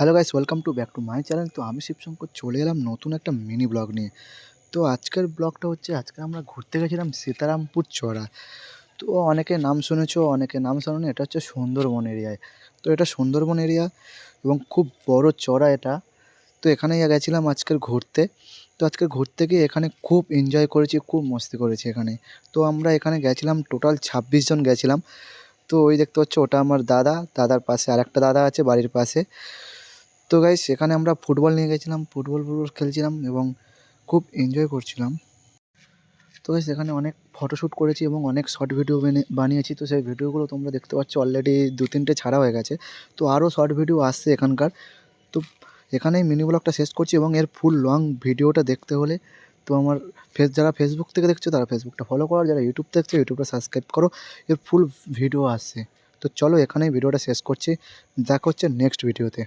Hello guys welcome to back to my channel তো আমি শিবশঙ্কর চলে এলাম নতুন একটা মিনি ব্লগ নিয়ে। তো আজকের ব্লগটা হচ্ছে, আজকে আমরা ঘুরতে গেছিলাম সীতারামপুর চড়া। তো অনেকে নাম শুনেছো, অনেকে নাম শোনোনি, এটা হচ্ছে সুন্দরবন এরিয়ায় তো এটা সুন্দরবন এরিয়া এবং খুব বড় চড়া এটা। তো এখানে গেছিলাম আজকের ঘুরতে। তো আজকে ঘুরতে গিয়ে এখানে খুব এনজয় করেছি, খুব মস্তি করেছি এখানে। তো আমরা এখানে গেছিলাম টোটাল ছাব্বিশ জন গেছিলাম। তো ওই দেখতে পাচ্ছ, ওটা আমার দাদা, দাদার পাশে আরেকটা দাদা আছে বাড়ির পাশে। তো গাইস সেখানে আমরা ফুটবল নিয়ে গেছিলাম ফুটবল ফুটবল খেলছিলাম এবং খুব এনজয় করছিলাম। তো গাইস সেখানে অনেক ফটোশ্যুট করেছি এবং অনেক শর্ট ভিডিও বানিয়েছি। তো সেই ভিডিওগুলো তোমরা দেখতে পাচ্ছ অলরেডি দু তিনটে ছাড়া হয়ে গেছে। তো আরও শর্ট ভিডিও আসছে এখানকার। তো এখানেই মিনি ব্লগটা শেষ করছি এবং এর ফুল লং ভিডিওটা দেখতে হলে তো আমার ফেস যারা ফেসবুক থেকে দেখছ, তারা ফেসবুকটা ফলো করো। যারা ইউটিউব দেখছ ইউটিউবটা সাবস্ক্রাইব করো। এর ফুল ভিডিও আসছে। তো চলো এখানেই ভিডিওটা শেষ করছি। দেখা হচ্ছে নেক্সট ভিডিওতে